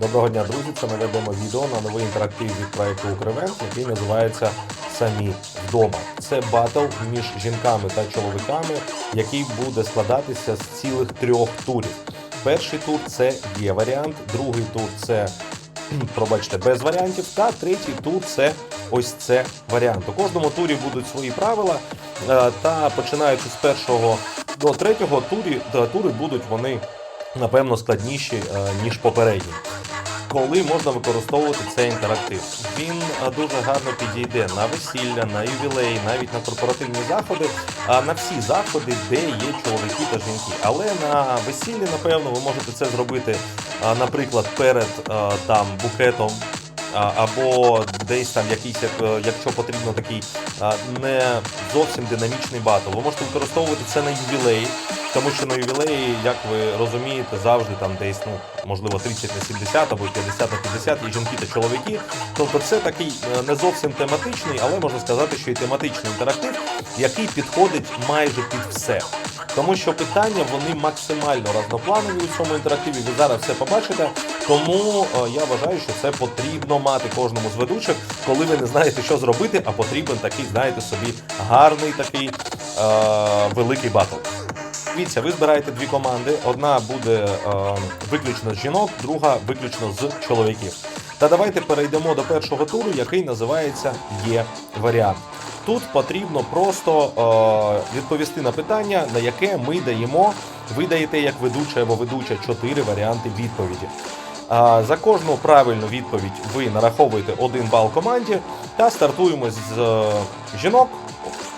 Доброго дня, друзі! Це ведемо відео на новий інтерактив від проекту Укревент, який називається Самі вдома. Це батл між жінками та чоловіками, який буде складатися з цілих трьох турів. Перший тур це є варіант, другий тур це пробачте без варіантів. Та третій тур це ось це варіант. У кожному турі будуть свої правила. е, Та починаючи з першого до третього турі, та тури будуть вони напевно складніші е, ніж попередні. Коли можна використовувати цей інтерактив, він е, дуже гарно підійде на весілля, на ювілеї, навіть на корпоративні заходи, а на всі заходи, де є чоловіки та жінки. Але на весіллі, напевно, ви можете це зробити, наприклад, перед е, там букетом. Або десь там якийсь, е, якщо потрібно такий не зовсім динамічний батл. Ви можете використовувати це на ювілеї, тому що на ювілеї, як ви розумієте, завжди там десь, ну можливо, 30 на 70 або 50 на 50 є жінки та чоловіки. Тобто це такий е, не зовсім тематичний, але можна сказати, що і тематичний інтерактив, який підходить майже під все. Тому що питання вони максимально разнопланові у цьому інтерактиві. Ви зараз все побачите. Тому е, я вважаю, що це потрібно мати кожному з ведучих, коли ви не знаєте, що зробити, а потрібен такий, знаєте, собі гарний такий е, великий батл. Дивіться, ви збираєте дві команди. Одна буде е, виключно з жінок, друга виключно з чоловіків. Та давайте перейдемо до першого туру, який називається Є варіант. Тут потрібно просто е, відповісти на питання, на яке ми даємо. Ви даєте як ведуча або ведуча чотири варіанти відповіді. А за кожну правильну відповідь ви нараховуєте один бал команді та стартуємо з е, жінок.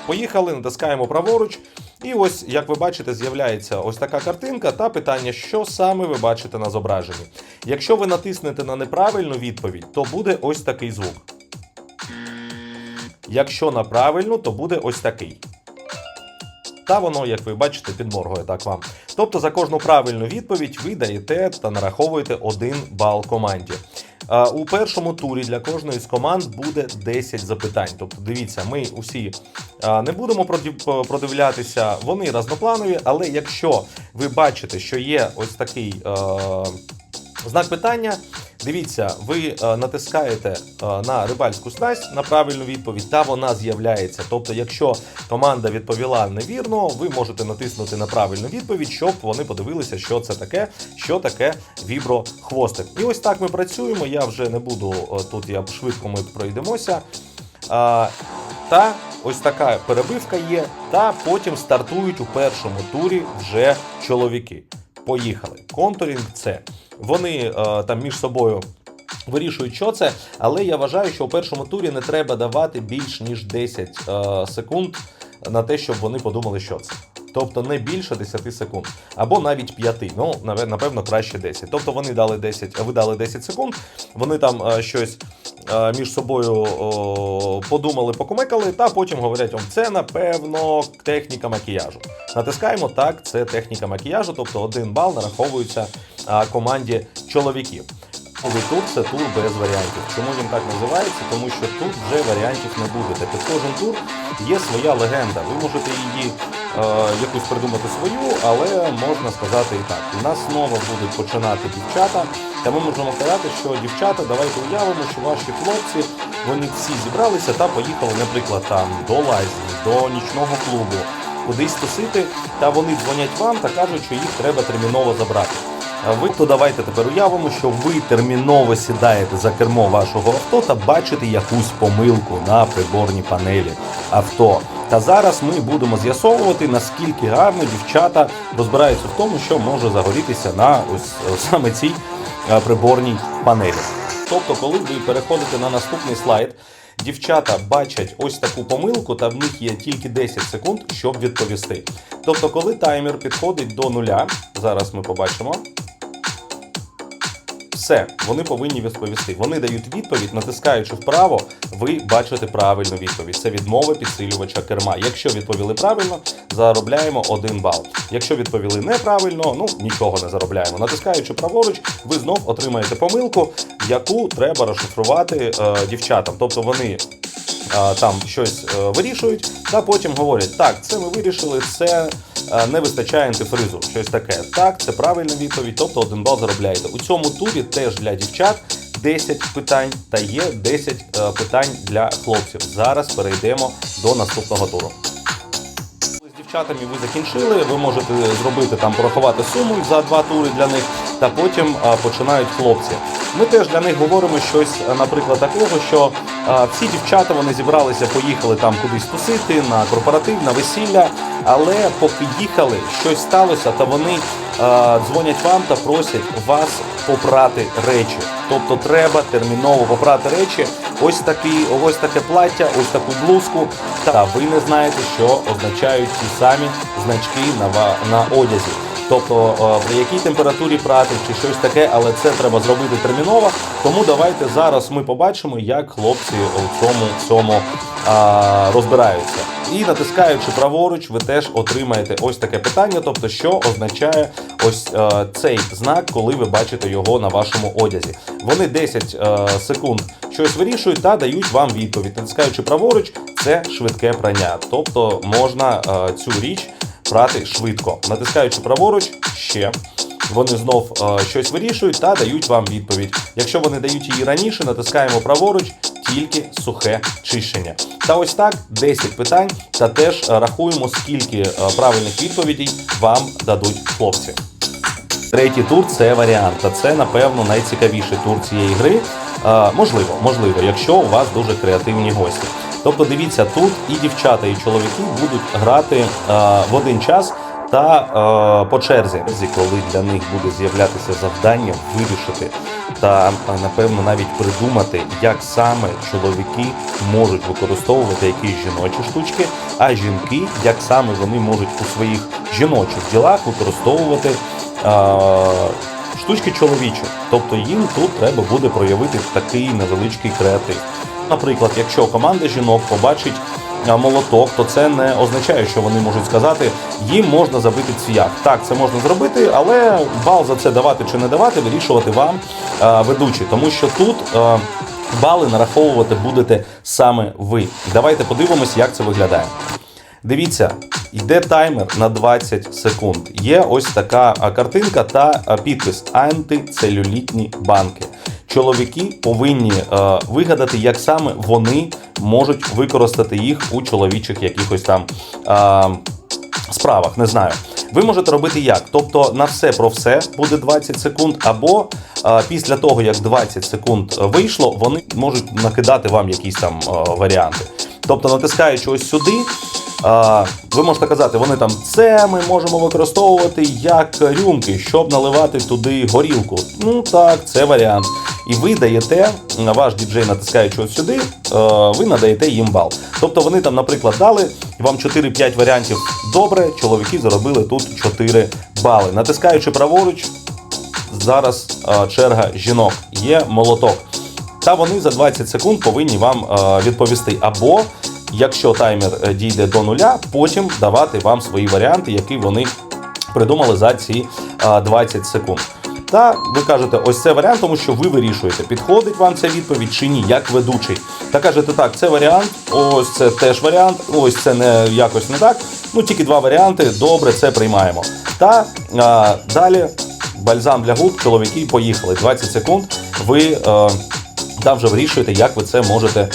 Поїхали, натискаємо праворуч. І ось, як ви бачите, з'являється ось така картинка та питання, що саме ви бачите на зображенні. Якщо ви натиснете на неправильну відповідь, то буде ось такий звук. Якщо на правильну, то буде ось такий. Та воно, як ви бачите, підморгує так вам. Тобто за кожну правильну відповідь ви даєте та нараховуєте один бал команді. У першому турі для кожної з команд буде 10 запитань. Тобто, дивіться, ми усі не будемо продивлятися, вони разнопланові, але якщо ви бачите, що є ось такий. е, Знак питання. Дивіться, ви е, натискаєте е, на рибальську снасть на правильну відповідь, та вона з'являється. Тобто, якщо команда відповіла невірно, ви можете натиснути на правильну відповідь, щоб вони подивилися, що це таке, що таке віброхвостик. І ось так ми працюємо. Я вже не буду е, тут, я швидко ми пройдемося. Та ось така перебивка є, та потім стартують у першому турі вже чоловіки. Поїхали. Контурінг це. Вони е, там між собою вирішують, що це, але я вважаю, що у першому турі не треба давати більш ніж 10 е, секунд на те, щоб вони подумали, що це. Тобто не більше 10 секунд, або навіть 5, ну напевно краще 10. Тобто вони дали 10, ви дали 10 секунд, вони там е, щось між собою подумали, покумекали, та потім говорять, вам це напевно техніка макіяжу. Натискаємо так, це техніка макіяжу, тобто один бал нараховується команді чоловіків. Новий тур це тур без варіантів. Чому він так називається? Тому що тут вже варіантів не буде. Та кожен тур є своя легенда. Ви можете її е, якусь придумати свою, але можна сказати і так. У нас знову будуть починати дівчата. Та ми можемо сказати, що дівчата, давайте уявимо, що ваші хлопці вони всі зібралися та поїхали, наприклад, там до лазні, до нічного клубу, кудись тусити, та вони дзвонять вам та кажуть, що їх треба терміново забрати. Ви то давайте тепер уявимо, що ви терміново сідаєте за кермо вашого авто та бачите якусь помилку на приборній панелі авто. Та зараз ми будемо з'ясовувати, наскільки гарно дівчата розбираються в тому, що може загорітися на ось е, саме цій е, приборній панелі. Тобто, коли ви переходите на наступний слайд, дівчата бачать ось таку помилку, та в них є тільки 10 секунд, щоб відповісти. Тобто, коли таймер підходить до нуля, зараз ми побачимо. Все, вони повинні відповісти. Вони дають відповідь, натискаючи вправо, ви бачите правильну відповідь. Це відмова підсилювача керма. Якщо відповіли правильно, заробляємо один бал. Якщо відповіли неправильно, ну нічого не заробляємо. Натискаючи праворуч, ви знов отримаєте помилку, яку треба розшифрувати е, дівчатам. Тобто вони е, там щось е, вирішують, та потім говорять: так, це ми вирішили, це не вистачає антифризу, щось таке. Так, це правильна відповідь, тобто один бал заробляєте. У цьому турі теж для дівчат 10 питань та є 10 е, питань для хлопців. Зараз перейдемо до наступного туру. Дівчатами ви закінчили, ви можете зробити там порахувати суму за два тури для них, та потім починають хлопці. Ми теж для них говоримо щось, наприклад, такого, що а, всі дівчата вони зібралися, поїхали там кудись тусити на корпоратив, на весілля, але поки їхали, щось сталося, та вони е, дзвонять вам та просять вас попрати речі. Тобто треба терміново попрати речі. Ось такі, ось таке плаття, ось таку блузку. Та ви не знаєте, що означають ті самі значки на, на одязі. Тобто е, при якій температурі прати чи щось таке, але це треба зробити терміново. Тому давайте зараз ми побачимо, як хлопці у цьому цьому а, розбираються. І натискаючи праворуч, ви теж отримаєте ось таке питання, тобто, що означає ось е, цей знак, коли ви бачите його на вашому одязі. Вони 10 е, секунд щось вирішують та дають вам відповідь. Натискаючи праворуч, це швидке прання. Тобто можна е, цю річ прати швидко. Натискаючи праворуч, ще. Вони знов е, щось вирішують та дають вам відповідь. Якщо вони дають її раніше, натискаємо праворуч тільки сухе чищення. Та ось так 10 питань, та теж рахуємо, скільки е, правильних відповідей вам дадуть хлопці. Третій тур це варіант, та це, напевно, найцікавіший тур цієї гри. Можливо, можливо, якщо у вас дуже креативні гості. Тобто, дивіться, тут і дівчата, і чоловіки будуть грати е, в один час та е, по черзі, коли для них буде з'являтися завдання вирішити та е, напевно навіть придумати, як саме чоловіки можуть використовувати якісь жіночі штучки, а жінки, як саме вони можуть у своїх жіночих ділах використовувати е, штучки чоловічі. Тобто їм тут треба буде проявити такий невеличкий креатив. Наприклад, якщо команда жінок побачить молоток, то це не означає, що вони можуть сказати, їм можна забити цвях. Так, це можна зробити, але бал за це давати чи не давати, вирішувати вам ведучі, тому що тут. Бали нараховувати будете саме ви. Давайте подивимось, як це виглядає. Дивіться, йде таймер на 20 секунд. Є ось така картинка та підпис антицелюлітні банки. Чоловіки повинні е, вигадати, як саме вони можуть використати їх у чоловічих якихось там е, справах. Не знаю. Ви можете робити як? Тобто на все про все буде 20 секунд, або е, після того, як 20 секунд е, вийшло, вони можуть накидати вам якісь там е, варіанти. Тобто, натискаючи ось сюди, ви можете казати, вони там це ми можемо використовувати як рюмки, щоб наливати туди горілку. Ну так, це варіант. І ви даєте, ваш діджей натискаючи ось сюди, ви надаєте їм бал. Тобто вони там, наприклад, дали вам 4-5 варіантів добре, чоловіки заробили тут 4 бали. Натискаючи праворуч, зараз черга жінок. Є молоток. Та вони за 20 секунд повинні вам е, відповісти. Або якщо таймер е, дійде до нуля, потім давати вам свої варіанти, які вони придумали за ці е, 20 секунд. Та ви кажете, ось це варіант, тому що ви вирішуєте, підходить вам ця відповідь чи ні, як ведучий. Та кажете, так, це варіант, ось це теж варіант, ось це не якось не так. Ну тільки два варіанти. Добре, це приймаємо. Та а, далі бальзам для губ, чоловіки поїхали. 20 секунд. Ви е, там вже вирішуєте, як ви це можете е,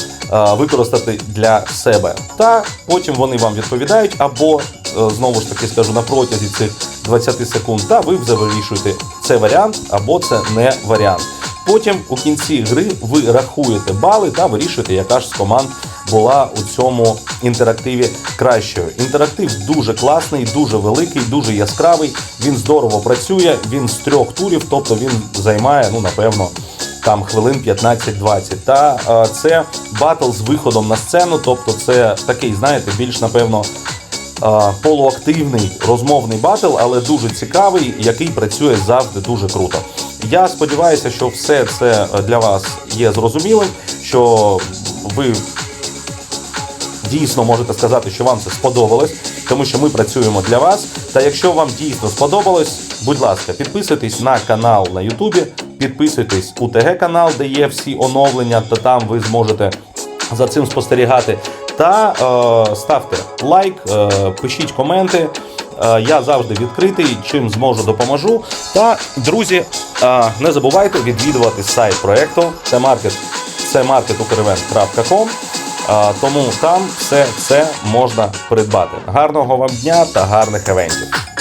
використати для себе. Та потім вони вам відповідають, або е, знову ж таки скажу на протязі цих 20 секунд, та ви вже вирішуєте, це варіант або це не варіант. Потім у кінці гри ви рахуєте бали та вирішуєте, яка ж з команд була у цьому інтерактиві кращою. Інтерактив дуже класний, дуже великий, дуже яскравий. Він здорово працює. Він з трьох турів, тобто він займає, ну напевно, там хвилин 15-20. Та е, це батл з виходом на сцену, тобто це такий, знаєте, більш напевно. е, Полуактивний розмовний батл, але дуже цікавий, який працює завжди дуже круто. Я сподіваюся, що все це для вас є зрозумілим, що ви дійсно можете сказати, що вам це сподобалось, тому що ми працюємо для вас. Та якщо вам дійсно сподобалось, будь ласка, підписуйтесь на канал на Ютубі Підписуйтесь у ТГ канал, де є всі оновлення, то там ви зможете за цим спостерігати. Та е, ставте лайк, е, пишіть коменти. Е, я завжди відкритий, чим зможу допоможу. Та друзі, е, не забувайте відвідувати сайт проекту cmarket, cmarketukreven.com, е, тому там все це можна придбати. Гарного вам дня та гарних евентів!